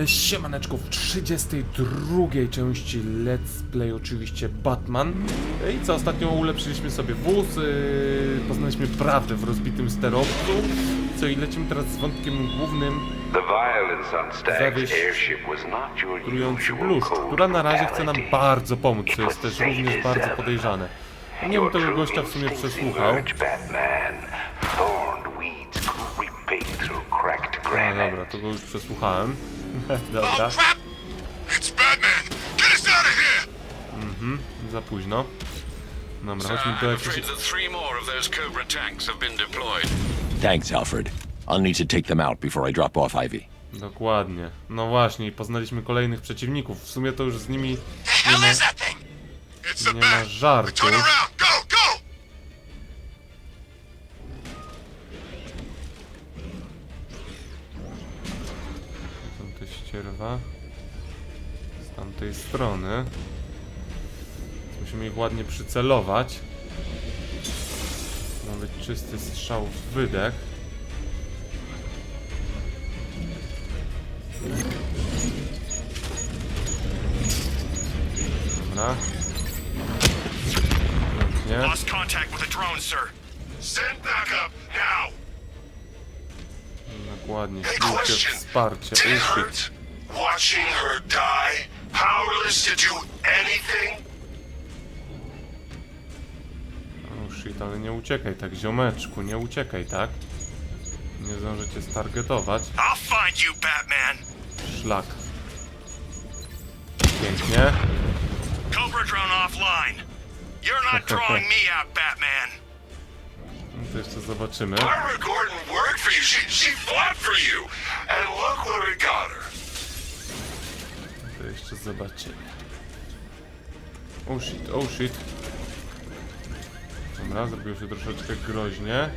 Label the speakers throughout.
Speaker 1: E, Siemaneczko w 32 części Let's Play oczywiście Batman. E, I co, ostatnio ulepszyliśmy sobie wóz, e, poznaliśmy prawdę w rozbitym sterowcu. Co i lecimy teraz z wątkiem głównym, Zawieść
Speaker 2: usual
Speaker 1: bluszcz, która na razie chce nam bardzo pomóc, co jest też również bardzo podejrzane. Nie bym tego gościa w sumie przesłuchał.
Speaker 2: Granite.
Speaker 1: dobra, to go już przesłuchałem. Dobra,
Speaker 3: Oh crap! It's Batman! Get us out of here!
Speaker 1: za późno. Dobra, chodźmy do
Speaker 4: that three more of those Cobra tanks have been deployed.
Speaker 5: Thanks, Alfred. I'll need to take them out before I drop off Ivy.
Speaker 1: Dokładnie. No właśnie, i poznaliśmy kolejnych przeciwników. W sumie to już z nimi
Speaker 3: hell
Speaker 1: ma- nie ma żartu.
Speaker 3: Turn around!
Speaker 1: Ścierwa. Z tamtej strony. Musimy ich ładnie przycelować. Ma być czysty strzał w wydech. Dobra. Pięknie.
Speaker 3: Lost contact with a drone, sir. Send backup now.
Speaker 1: Dokładnie.
Speaker 3: Hey,
Speaker 1: Piłkę
Speaker 3: question.
Speaker 1: wsparcie.
Speaker 3: Did Powerless to do anything?
Speaker 1: Oh shit, ale nie uciekaj tak, ziomeczku, nie uciekaj tak. Nie zdążę cię stargetować.
Speaker 3: I'll find you, Batman.
Speaker 1: Szlak. Pięknie.
Speaker 3: Cobra drone offline. You're not drawing me out, Batman.
Speaker 1: No to jeszcze zobaczymy.
Speaker 3: Barbara Gordon worked for you. She, she fought for you. And look where it got her.
Speaker 1: Zobaczymy. Oh shit, oh shit. Dobra, zrobiło się troszeczkę groźnie.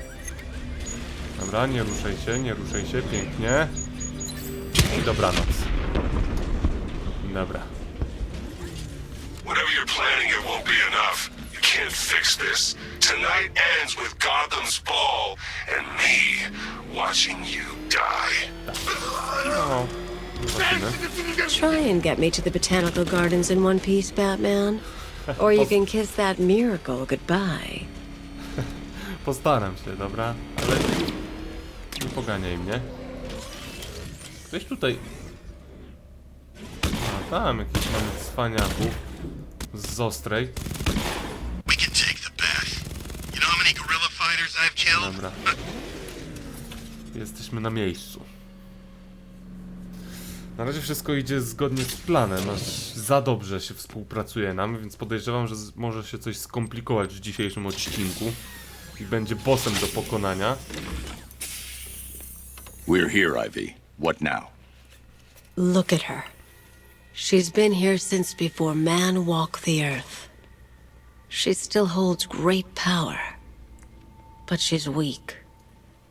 Speaker 1: Dobra, nie ruszaj się, nie ruszaj się, pięknie. I dobranoc. Dobra.
Speaker 3: Whatever you're planning, it won't be enough. You can't fix this. Tonight ends with Gotham's ball and me watching you die.
Speaker 1: No.
Speaker 6: Try and get me to the botanical gardens in one piece, Batman. Or you can kiss that miracle goodbye.
Speaker 1: Postaram się, dobra? Ale nie poganiaj mnie. Ktoś tutaj... A, tam jakiś mamy cwaniaków z Ostrej. Dobra. Jesteśmy na miejscu. Na razie wszystko idzie zgodnie z planem, aż za dobrze się współpracuje nam, więc podejrzewam, że może się coś skomplikować w dzisiejszym odcinku i będzie bossem do pokonania.
Speaker 5: We're here, Ivy. What now?
Speaker 6: Look at her. She's been here since before man walked the earth. She still holds great power. But she's weak,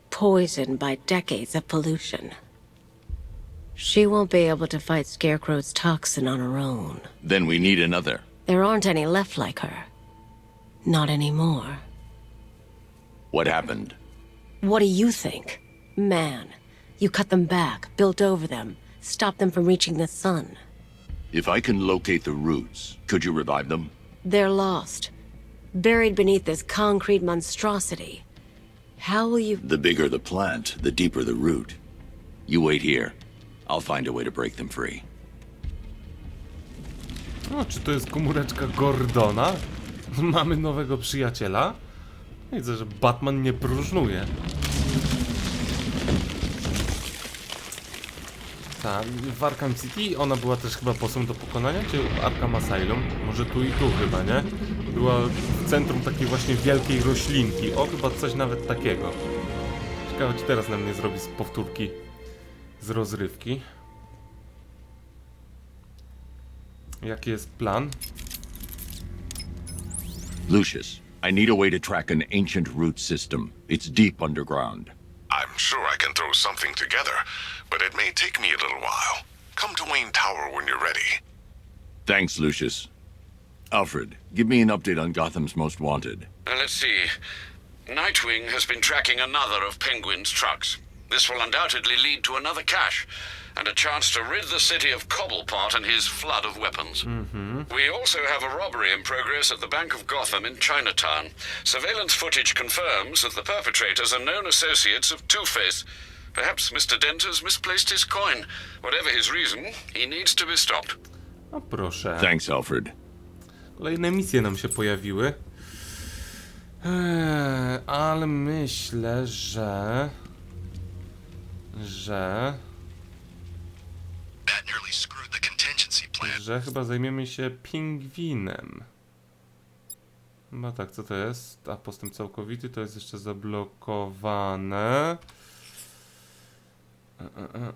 Speaker 6: poisoned by decades of pollution. She won't be able to fight Scarecrow's toxin on her own.
Speaker 5: Then we need another.
Speaker 6: There aren't any left like her. Not anymore.
Speaker 5: What happened?
Speaker 6: What do you think? Man, you cut them back, built over them, stopped them from reaching the sun.
Speaker 5: If I can locate the roots, could you revive them?
Speaker 6: They're lost, buried beneath this concrete monstrosity. How will you.
Speaker 5: The bigger the plant, the deeper the root. You wait here. I'll find a way to break them free.
Speaker 1: O, czy to jest komóreczka Gordona? Mamy nowego przyjaciela? Widzę, że Batman nie próżnuje. Tak, w Arkham City ona była też chyba bossem do pokonania, czy w Arkham Asylum? Może tu i tu chyba, nie? Była w centrum takiej właśnie wielkiej roślinki. O, chyba coś nawet takiego. Ciekawe, czy teraz na mnie zrobi z powtórki z rozrywki. Jaki jest plan?
Speaker 5: Lucius, I need a way to track an ancient root system. It's deep underground.
Speaker 7: I'm sure I can throw something together, but it may take me a little while. Come to Wayne Tower when you're ready.
Speaker 5: Thanks, Lucius. Alfred, give me an update on Gotham's Most Wanted.
Speaker 4: Uh, let's see. Nightwing has been tracking another of Penguin's trucks. This will undoubtedly lead to another cache, and a chance to rid the city of Cobblepot and his flood of weapons. Mm-hmm. We also have a robbery in progress at the Bank of Gotham in Chinatown. Surveillance footage confirms that the perpetrators are known associates of Two-Face. Perhaps Mr. Dent has misplaced his coin. Whatever his reason, he needs to be stopped.
Speaker 1: No proszę.
Speaker 5: Thanks, Alfred.
Speaker 1: Kolejne misje nam się pojawiły. Eee, ale myślę, że... Że... Że chyba zajmiemy się pingwinem. Chyba tak, co to jest? A postęp całkowity to jest jeszcze zablokowane. E, e, e,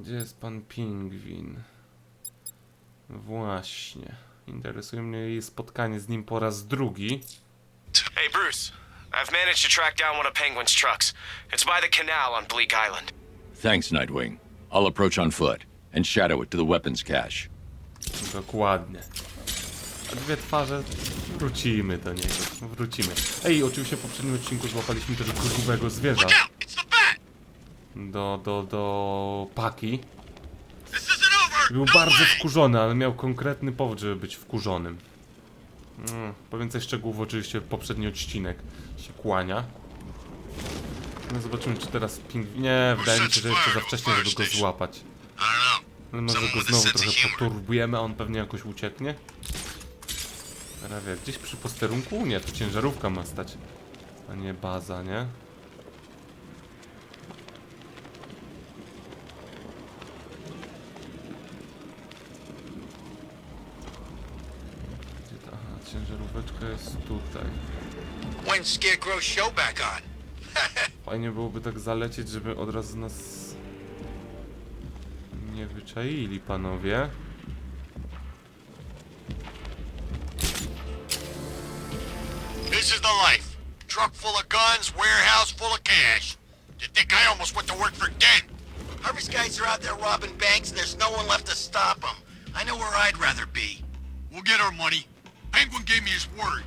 Speaker 1: Gdzie jest pan pingwin? Właśnie. Interesuje mnie spotkanie z nim po raz drugi.
Speaker 8: Hey, Bruce. I've managed to track down one of Penguin's trucks. It's by the canal on Bleak Island.
Speaker 5: Thanks, Nightwing. I'll approach on foot and shadow it to the weapons cache.
Speaker 1: Dokładnie. A dwie twarze wrócimy do niego. Wrócimy. Ej, oczywiście w poprzednim odcinku złapaliśmy też grubego zwierza.
Speaker 3: Look out! It's the bat!
Speaker 1: do, do, do paki.
Speaker 3: This isn't over!
Speaker 1: Był
Speaker 3: no
Speaker 1: bardzo wkurzony, ale miał konkretny powód, żeby być wkurzonym. Mm, po więcej szczegółów oczywiście poprzedni odcinek się kłania. No zobaczymy czy teraz ping... Nie, wydaje mi się, że jeszcze za wcześnie, żeby go złapać. Ale może go znowu trochę poturbujemy, a on pewnie jakoś ucieknie. Prawie gdzieś przy posterunku? Nie, to ciężarówka ma stać, a nie baza, nie? Gdzie ta... Aha, ciężaróweczka jest tutaj.
Speaker 3: When's Scarecrow's show back on?
Speaker 1: Fajnie byłoby tak zalecieć, żeby od razu nas nie wyczaili panowie.
Speaker 3: This is the life. Truck full of guns, warehouse full of cash. You think I almost went to work for Dent? Harvey's guys are out there robbing banks and there's no one left to stop them. I know where I'd rather be. We'll get our money. Penguin gave me his word.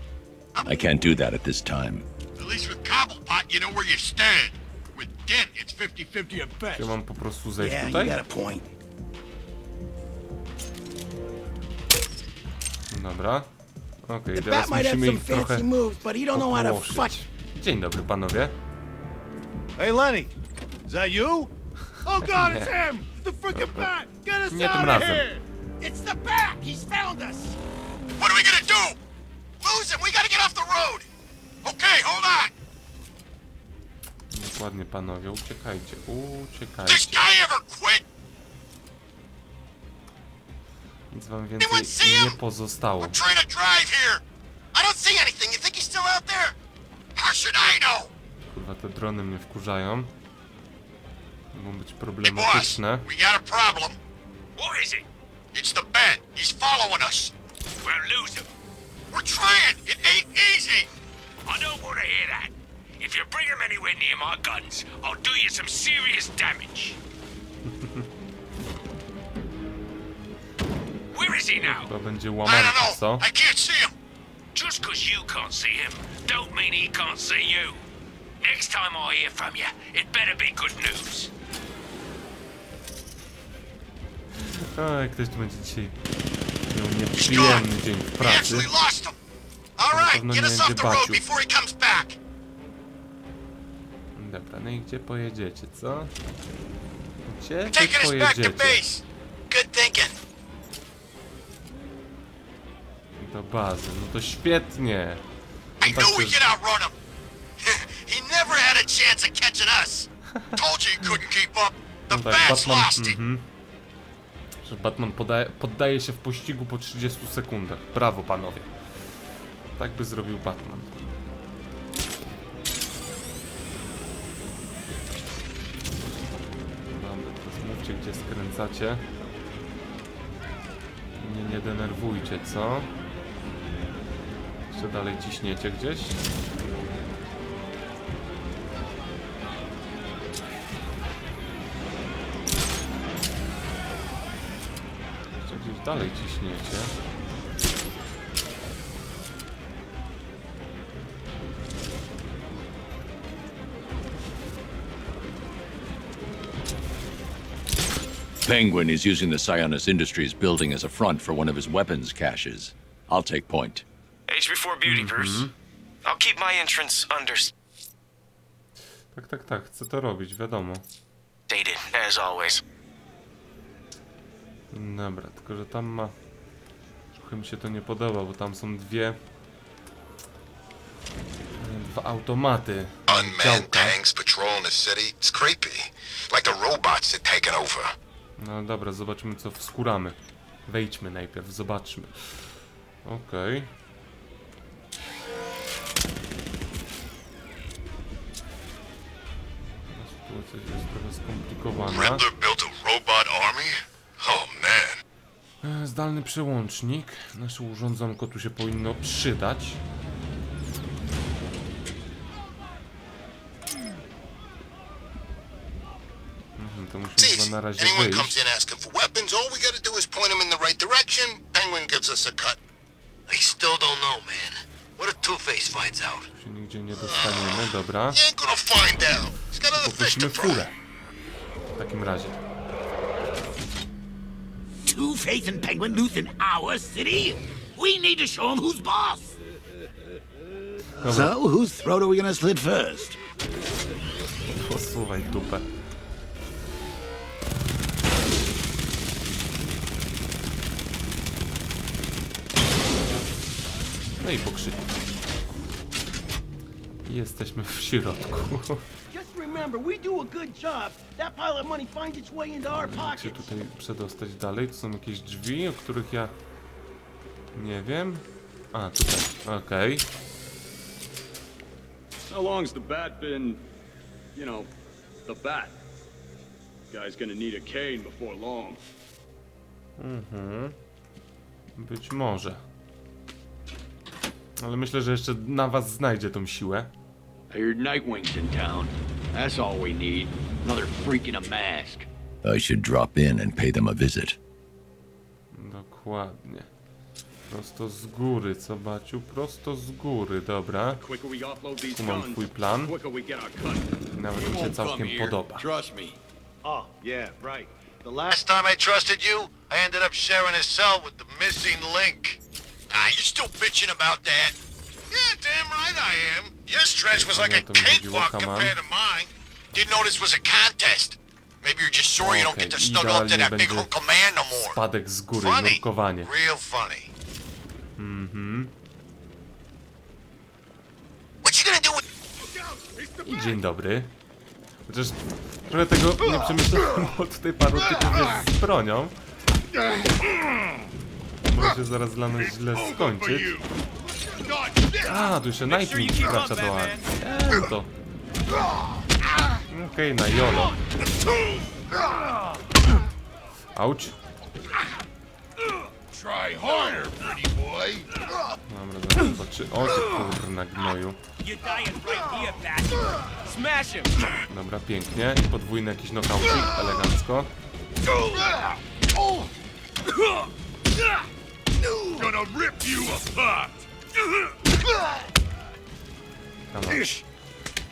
Speaker 5: I can't do that at this time.
Speaker 3: At least with Cobblepot, you know where you stand. With Dent, it's 50-50 at best.
Speaker 1: Mam po prostu zejść
Speaker 9: Yeah, you
Speaker 1: tutaj?
Speaker 9: got a point.
Speaker 1: Dobra. Okej,
Speaker 9: The
Speaker 1: teraz
Speaker 9: bat might have
Speaker 1: musimy
Speaker 9: some
Speaker 1: ich trochę
Speaker 9: fancy moves, but he don't know how to fight.
Speaker 1: popłoszyć. Dzień dobry panowie.
Speaker 10: Hey, Lenny, is that you? Oh God, it's him! The freaking bat! Get us
Speaker 1: Nie tym
Speaker 10: out of
Speaker 1: razem.
Speaker 10: here!
Speaker 9: It's the bat! He's found us!
Speaker 3: What are we gonna do? Lose him! We gotta get off the road! Okay, hold on!
Speaker 1: Dokładnie panowie, uciekajcie,
Speaker 3: This
Speaker 1: uciekajcie.
Speaker 3: guy ever quit?
Speaker 1: Nic wam więcej nie pozostało.
Speaker 3: I'm trying to drive here. I don't see anything. You think he's still out there? How should I know?
Speaker 1: Kurwa, te drony mnie wkurzają. Mogą być
Speaker 3: Hey, boss,
Speaker 1: problematyczne.
Speaker 3: we got a problem. What is it? It's the bat. He's following us. We'll lose him. We're trying. It ain't easy.
Speaker 2: I don't want to hear that. If you bring him anywhere near my guns, I'll do you some serious damage. Where is he now?
Speaker 1: Chyba będzie
Speaker 3: I
Speaker 1: łamany,
Speaker 3: don't
Speaker 1: co?
Speaker 3: know. I can't see him.
Speaker 2: Just 'cause you can't see him, don't mean he can't see you. Next time I hear from you, it better be good news.
Speaker 1: A, jak ktoś tu będzie dzisiaj
Speaker 3: He's
Speaker 1: nieprzyjemny dzień w pracy. Na pewno nie będzie
Speaker 3: back.
Speaker 1: Dobra, no i gdzie pojedziecie, co? Gdzie wy pojedziecie? Do bazy, no to świetnie. No tak No tak, Batman... Mhm. Że Batman podaje, poddaje się w pościgu po 30 sekundach. Brawo, panowie. Tak by zrobił Batman. Dobra, teraz mówcie, gdzie skręcacie. Mnie nie denerwujcie, co? Jeszcze dalej ciśniecie gdzieś? Dalej ciśniecie.
Speaker 5: Penguin is using the Sionis Industries building as a front for one of his weapons caches. I'll take point.
Speaker 8: Age before beauty, mhm. Bruce. I'll keep my entrance understated,
Speaker 1: Tak, tak, tak, chcę to robić, wiadomo.
Speaker 8: as always.
Speaker 1: Dobra, tylko że tam ma... Trochę mi się to nie podoba, bo tam są dwie... Dwa automaty. Działka. No dobra, zobaczymy co wskuramy. Wejdźmy najpierw, zobaczmy. Okej. Sytuacja jest trochę skomplikowana.
Speaker 3: Riddler built a robot army? Oh man.
Speaker 1: E, Zdalny przełącznik. Nasze urządzonko tu się powinno przydać. Mhm, to musimy chyba na razie wyjść.
Speaker 3: I still don't know, man. What if Two-Face finds out?
Speaker 1: Tu się nigdzie nie dostaniemy, dobra. Poprosimy furę. W takim razie.
Speaker 9: Two-Face and Penguin losing our city? We need to show them who's boss. So, whose throat are we gonna slit first?
Speaker 1: Posuwaj dupę. No i pokrzyk. Jesteśmy w środku.
Speaker 9: Remember, we do a good job. That pile of money finds its way into our
Speaker 1: Jak się
Speaker 9: pockets.
Speaker 1: tutaj przedostać dalej? Tu są jakieś drzwi, o których ja nie wiem. A, tutaj. Okej.
Speaker 11: How long's the bat been, you know, the bat? Guy's gonna need a cane before long.
Speaker 1: Być może. Ale myślę, że jeszcze na was znajdzie tą siłę.
Speaker 12: I heard Nightwing's in town. That's all we need. Another freak in a mask.
Speaker 5: I should drop in and pay them a visit.
Speaker 1: Dokładnie. Prosto z góry, co baciu? Prosto z góry, dobra.
Speaker 11: Quicker we
Speaker 1: Tu mam twój plan.
Speaker 11: quicker we get our cut.
Speaker 1: I nawet mi się całkiem podoba.
Speaker 12: Trust me.
Speaker 10: Oh, yeah, right. The last
Speaker 3: Last time I trusted you, I ended up sharing a cell with the missing link. Ah, you're still bitching about that? Yeah, damn right I am. Your stretch was like a cakewalk compared to mine. Didn't know this was a contest. Maybe you're just you don't get to snuggle up to that big of man no more.
Speaker 1: Spadek z góry,
Speaker 3: Funny.
Speaker 1: nurkowanie.
Speaker 3: Real funny.
Speaker 1: Mhm.
Speaker 3: What you gonna do with...
Speaker 1: I dzień dobry. Chociaż trochę tego nie przemyślałem, bo tutaj paru typów jest z bronią. Może się zaraz dla nas źle skończyć. A, tu jeszcze Nightwing wkracza do akcji. Eee, to... Okej, na jolo. Auć.
Speaker 3: Try harder, pretty boy.
Speaker 1: Dobra, zaraz zobaczy. O, ty kurna gnoju. Dobra, pięknie. I podwójny jakiś nokaucik, elegancko.
Speaker 3: Gonna rip you apart.
Speaker 1: Come on.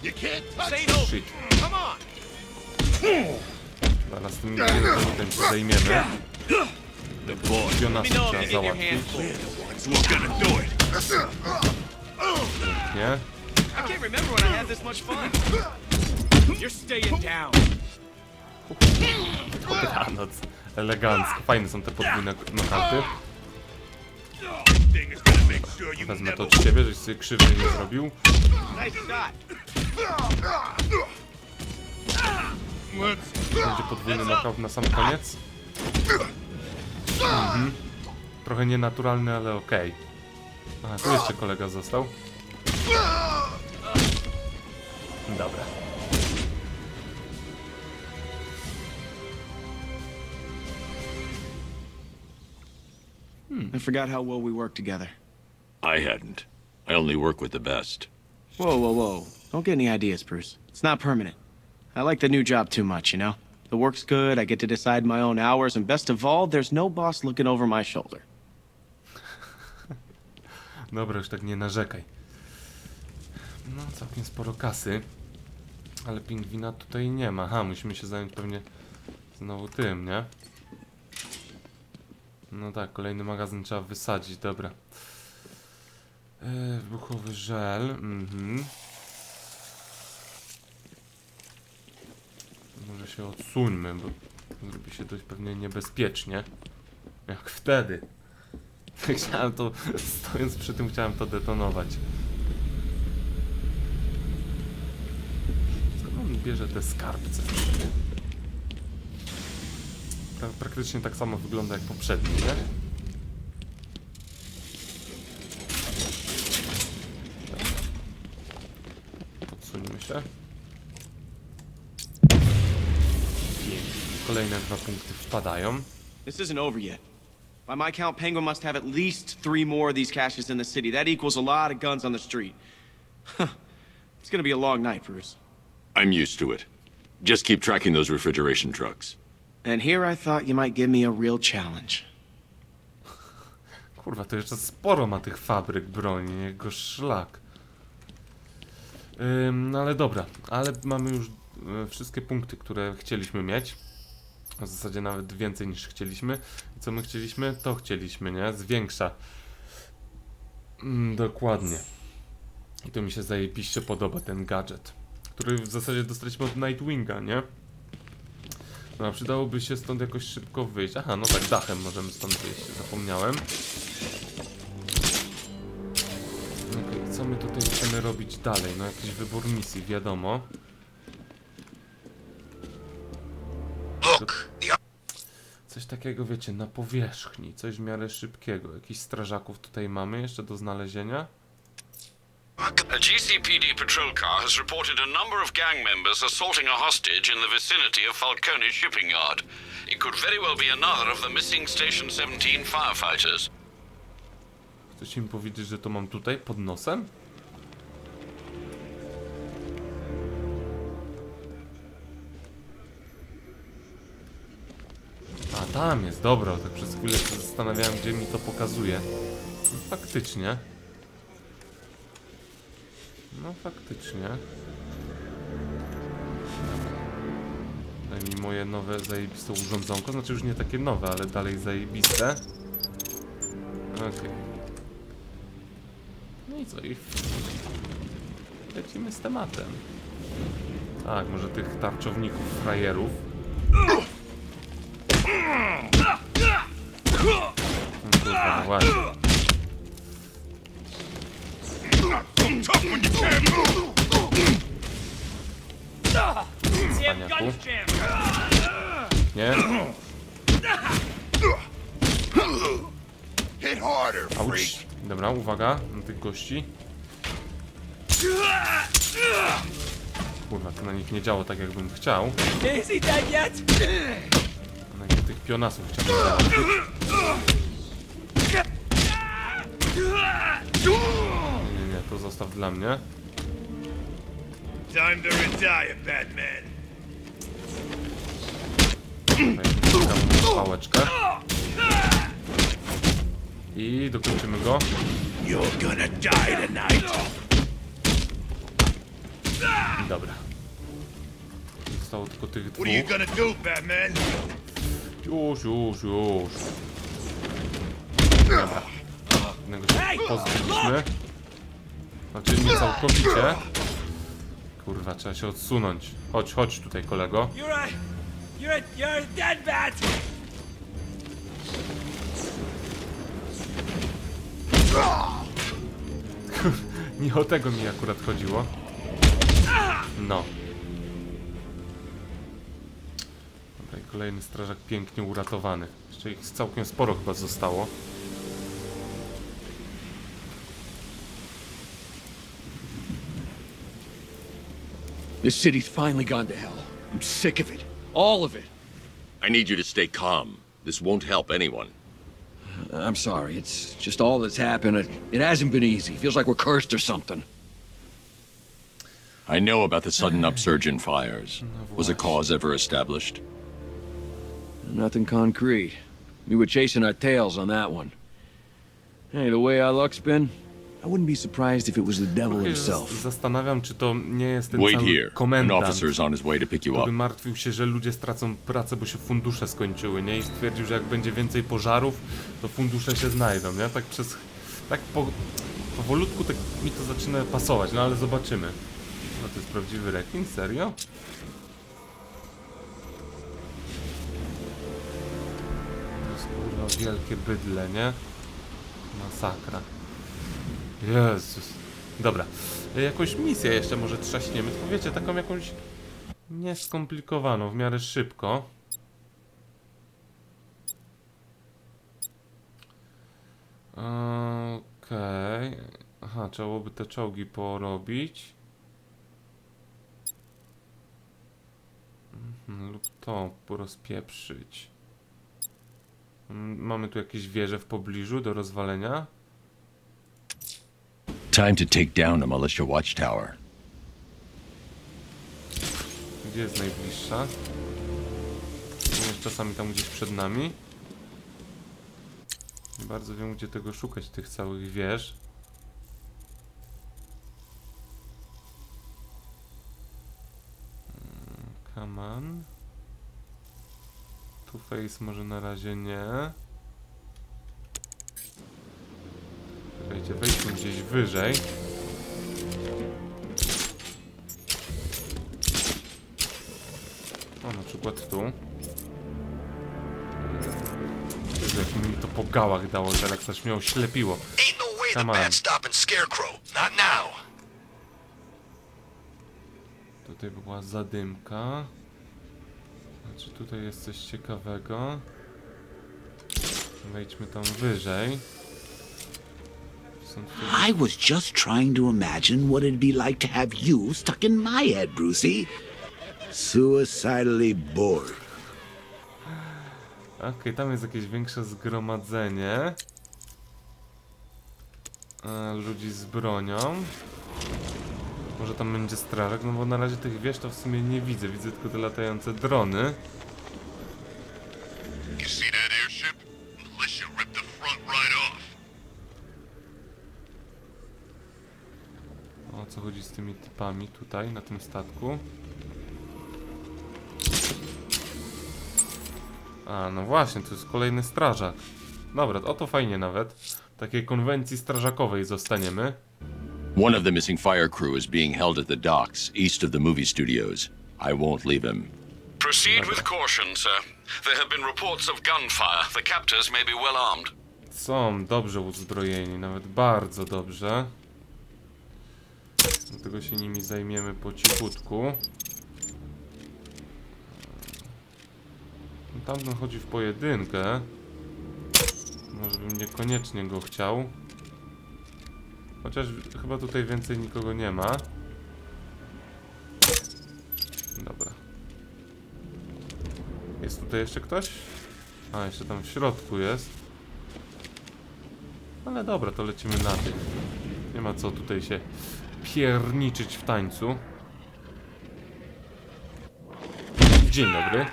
Speaker 3: You can't touch
Speaker 9: Say no.
Speaker 1: Shit.
Speaker 9: Come on.
Speaker 1: Zaraz tym tym się zajmiemy. Jonas trzeba załatwić.
Speaker 3: Who's gonna do it?
Speaker 1: Nie?
Speaker 9: I can't remember when I had this much fun. You're staying down.
Speaker 1: Dobranoc. Elegancko. Fajne są te podwójne nokauty. Wezmę to od ciebie, żeś sobie krzywdy nie zrobił. Będzie podwójny knockout na sam koniec. Mhm. Trochę nienaturalny, ale okej. Aha, tu jeszcze kolega został. Dobra.
Speaker 8: I forgot how well we work together.
Speaker 5: I hadn't. I only work with the best.
Speaker 8: Whoa, whoa, whoa. Don't get any ideas, Bruce. It's not permanent. I like the new job too much, you know? The work's good, I get to decide my own hours, and best of all, there's no boss looking over my shoulder.
Speaker 1: Dobra, już tak nie narzekaj. No, całkiem sporo kasy. Ale pingwina tutaj nie ma. Ha, musimy się zająć pewnie Znowu tym, nie? No tak, kolejny magazyn trzeba wysadzić, dobra. Yy, wybuchowy żel, mhm. Może się odsuńmy, bo zrobi się dość pewnie niebezpiecznie. Jak wtedy. Chciałem to, stojąc przy tym, chciałem to detonować. Co on bierze te skarbce? Pra praktycznie tak samo wygląda jak poprzedni, nie? Podsuńmy się. Pięknie. Kolejne dwa punkty wpadają.
Speaker 8: This isn't over yet. By my count, Penguin must have at least three more of these caches in the city. That equals a lot of guns on the street. Huh. It's gonna be a long night, Bruce.
Speaker 5: I'm used to it. Just keep tracking those refrigeration trucks.
Speaker 8: And here I thought you might give me a real challenge.
Speaker 1: Kurwa, to jeszcze sporo ma tych fabryk broni, jego szlak. No ale dobra, ale mamy już y, wszystkie punkty, które chcieliśmy mieć. W zasadzie nawet więcej niż chcieliśmy. I co my chcieliśmy? To chcieliśmy, nie? Zwiększa. Mm, dokładnie. I to mi się zajebiście podoba, ten gadżet. Który w zasadzie dostaliśmy od Nightwinga, nie? No, a przydałoby się stąd jakoś szybko wyjść. Aha, no tak, dachem możemy stąd wyjść, zapomniałem. Chcemy robić dalej? No, jakiś wybór misji, wiadomo. Coś takiego, wiecie, na powierzchni, coś w miarę szybkiego. Jakichś strażaków tutaj mamy jeszcze do znalezienia?
Speaker 4: A GCPD patrol car has reported a number of gang members assaulting a hostage in the vicinity of Falcone shipping yard. It could very well be another of the missing Station 17 firefighters.
Speaker 1: Chcecie mi powiedzieć, że to mam tutaj, pod nosem? Tam jest, dobra, tak przez chwilę się zastanawiałem, gdzie mi to pokazuje. No, faktycznie. No, faktycznie. Daj mi moje nowe, zajebiste urządzonko, znaczy już nie takie nowe, ale dalej zajebiste. Okej. No i co? I lecimy z tematem. Tak, może tych tarczowników, frajerów. Kurwa, no właśnie. Paniaku. Nie? Auć. Dobra, uwaga na tych gości. Kurwa, to na nich nie działo tak jakbym chciał.
Speaker 9: Is he dead yet?
Speaker 1: Na nich tych pionasów chciałbym załatwić. Nie, nie, nie, to zostaw dla mnie.
Speaker 10: Time to retire, Batman.
Speaker 1: Tutaj pałeczkę. I dokończymy go.
Speaker 10: You're gonna die tonight.
Speaker 1: Dobra. Zostało tylko tych
Speaker 10: What are you
Speaker 1: dwóch.
Speaker 10: gonna do, Batman?
Speaker 1: Już, już, już. Jednego się pozbyliśmy. Znaczy nie całkowicie. Kurwa, trzeba się odsunąć. Chodź, chodź tutaj, kolego. Nie o tego mi akurat chodziło. No. Kolejny strażak pięknie uratowany. Jeszcze ich całkiem sporo chyba zostało.
Speaker 12: This city's finally gone to hell. I'm sick of it. All of it.
Speaker 5: I need you to stay calm. This won't help anyone.
Speaker 12: I'm sorry. It's just all that's happened. It, it hasn't been easy. Feels like we're cursed or something.
Speaker 5: I know about the sudden upsurge in fires. Was a cause ever established?
Speaker 12: Nothing concrete. We were chasing our tails on that one. Hey, the way our luck's been,
Speaker 13: I wouldn't be surprised if it was the devil
Speaker 1: Trochę
Speaker 13: himself.
Speaker 1: zas- zastanawiam, czy to nie jest ten
Speaker 5: Wait
Speaker 1: cały
Speaker 5: here. An
Speaker 1: komendant,
Speaker 5: officer's on his way to pick you
Speaker 1: który
Speaker 5: up.
Speaker 1: martwił się, że ludzie stracą pracę, bo się fundusze skończyły, nie? I stwierdził, że jak będzie więcej pożarów, to fundusze się znajdą, nie? Tak przez... Tak po, powolutku tak mi to zaczyna pasować, no ale zobaczymy. No to jest prawdziwy rekin? Serio? Jest kurwa wielkie bydle, nie? Masakra. Jezus. Dobra. Jakąś misję jeszcze może trzaśniemy, tylko wiecie, taką jakąś nieskomplikowaną, w miarę szybko. Okej. Aha, trzeba byłoby te czołgi porobić. Mhm, lub to porozpieprzyć. Mm, Mamy tu jakieś wieże w pobliżu do rozwalenia.
Speaker 5: Time to take down a militia watchtower.
Speaker 1: Gdzie jest najbliższa? Jest czasami tam gdzieś przed nami. Nie bardzo wiem, gdzie tego szukać, tych całych wież. Mm, Come on. Two Face może na razie nie. Czekajcie, wejdźmy gdzieś wyżej. O, na przykład tu. Jezu, Jak mi to po gałach dało teraz, aż mnie oślepiło.
Speaker 3: No
Speaker 1: Come on. Tutaj była zadymka. Znaczy tutaj jest coś ciekawego. Wejdźmy tam wyżej.
Speaker 9: I was just trying to imagine what it'd be like to have you stuck in my head, Brucey. Suicidally bored.
Speaker 1: Okej, tam jest jakieś większe zgromadzenie. E, ludzi z bronią. Może tam będzie strażak, no bo na razie tych wież to w sumie nie widzę. Widzę tylko te latające drony. O co chodzi z tymi typami tutaj, na tym statku? A, no właśnie, to jest kolejny strażak. Dobra, o to fajnie nawet. W takiej konwencji strażakowej zostaniemy.
Speaker 5: One of the missing fire crew is being held at the docks east of the movie studios. I won't leave him.
Speaker 4: Proceed with caution, sir. There have been reports of gunfire. The captors may be well armed.
Speaker 1: Są dobrze uzbrojeni, nawet bardzo dobrze. Dlatego się nimi zajmiemy po cichutku. Tamten chodzi w pojedynkę. Może bym niekoniecznie go chciał. Chociaż chyba tutaj więcej nikogo nie ma. Dobra. Jest tutaj jeszcze ktoś? A, jeszcze tam w środku jest. Ale dobra, to lecimy na tych. Nie ma co tutaj się pierniczyć w tańcu. Dzień dobry.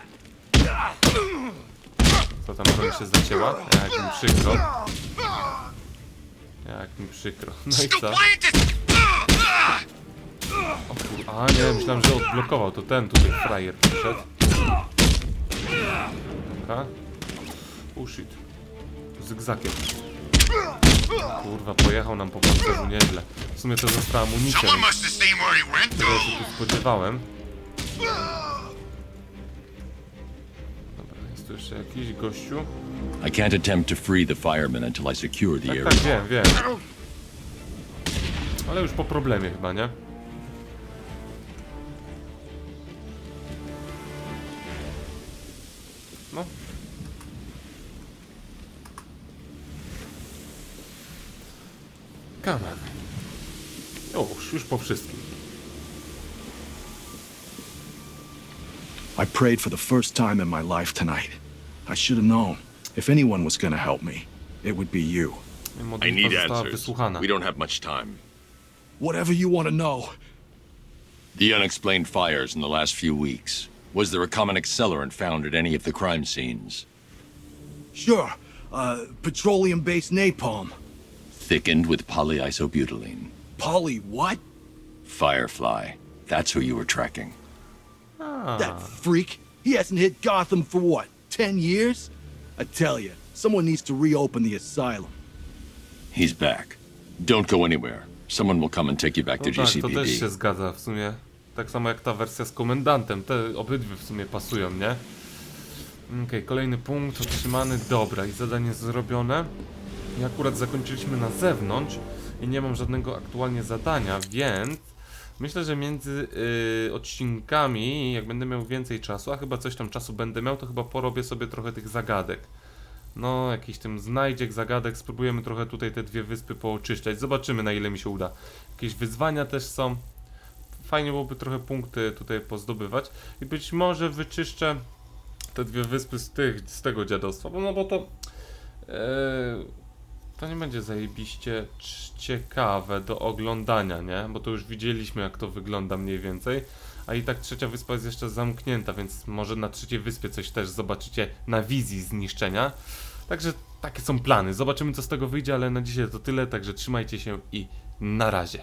Speaker 1: Co tam broń się zacięła? Jak mi przykro. Jak mi przykro. No i co? O kur... A nie, myślałem, że odblokował. To ten tutaj frajer przyszedł. Dobra. Oh shit. Zygzakiem. Kurwa, pojechał nam po pancerzu nieźle. W sumie to została amunicja,
Speaker 3: to.
Speaker 1: się tu spodziewałem. Jeszcze jakiś gościu.
Speaker 5: I can't attempt to free the firemen until I secure the
Speaker 1: Tak,
Speaker 5: area.
Speaker 1: tak, wiem, wiem. Ale już po problemie chyba, nie? No. Come on. Już, już po wszystkim.
Speaker 13: I prayed for the first time in my life tonight. I should have known. If anyone was gonna help me, it would be you.
Speaker 1: Modlitwa
Speaker 7: I need
Speaker 1: została
Speaker 7: answers.
Speaker 1: wysłuchana.
Speaker 7: We don't have much time.
Speaker 13: Whatever you want to know.
Speaker 5: The unexplained fires in the last few weeks. Was there a common accelerant found at any of the crime scenes?
Speaker 13: Sure, uh, petroleum-based napalm.
Speaker 5: thickened with polyisobutylene.
Speaker 13: Polly, what?
Speaker 5: Firefly. That's who you were tracking.
Speaker 13: That freak. He hasn't hit Gotham for what, 10 years? I tell you, someone needs to reopen the asylum.
Speaker 5: He's back. Don't go anywhere. Someone will come and take you back
Speaker 1: No
Speaker 5: to
Speaker 1: tak, to też
Speaker 5: GCPD.
Speaker 1: się zgadza w sumie. Tak samo jak ta wersja z komendantem. Te obydwie w sumie pasują, nie? Okej, kolejny punkt otrzymany. Dobra, i zadanie zrobione. I akurat zakończyliśmy na zewnątrz i nie mam żadnego aktualnie zadania, więc myślę, że między y, odcinkami, jak będę miał więcej czasu, a chyba coś tam czasu będę miał, to chyba porobię sobie trochę tych zagadek. No, jakiś tym znajdziek, zagadek, spróbujemy trochę tutaj te dwie wyspy pooczyszczać. Zobaczymy na ile mi się uda. Jakieś wyzwania też są. Fajnie byłoby trochę punkty tutaj pozdobywać. I być może wyczyszczę te dwie wyspy z, tych, z tego dziadostwa, bo no bo to... e, to nie będzie zajebiście ciekawe do oglądania, nie? Bo to już widzieliśmy jak to wygląda mniej więcej. A i tak trzecia wyspa jest jeszcze zamknięta, więc może na trzeciej wyspie coś też zobaczycie na wizji zniszczenia. Także takie są plany. Zobaczymy co z tego wyjdzie, ale na dzisiaj to tyle, także trzymajcie się i na razie.